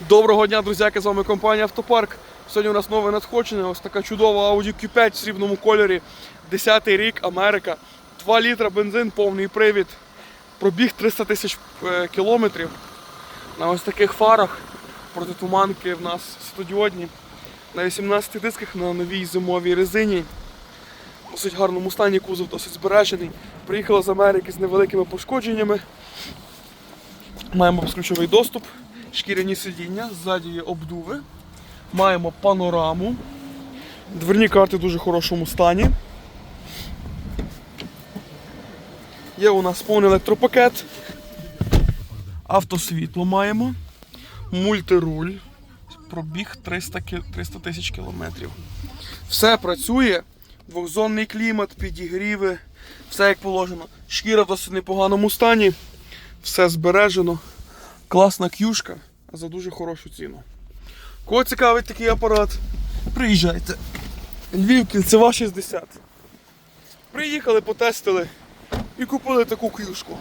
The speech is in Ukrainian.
Доброго дня, друзяки, з вами компанія Автопарк. Сьогодні у нас нове надходження. Ось така чудова Audi Q5 в срібному кольорі. 10-й рік, Америка. 2 літра бензин, повний привід. Пробіг 300 тисяч е, кілометрів. На ось таких фарах протитуманки в нас світодіодні. На 18 дисках на новій зимовій резині. В Досить гарному стані кузов, досить збережений. Приїхала з Америки з невеликими пошкодженнями. Маємо безключовий доступ, шкіряні сидіння, ззаді є обдуви. Маємо панораму. Дверні карти в дуже хорошому стані. Є у нас повний електропакет. Автосвітло маємо. Мультируль. Пробіг 300 тисяч кілометрів. Все працює. Двохзонний клімат, підігріви, все як положено. Шкіра в досить непоганому стані. Все збережено. Класна кюшка за дуже хорошу ціну. Кого цікавить такий апарат, приїжджайте. Львів, кільцева 60. Приїхали, потестили і купили таку кюшку.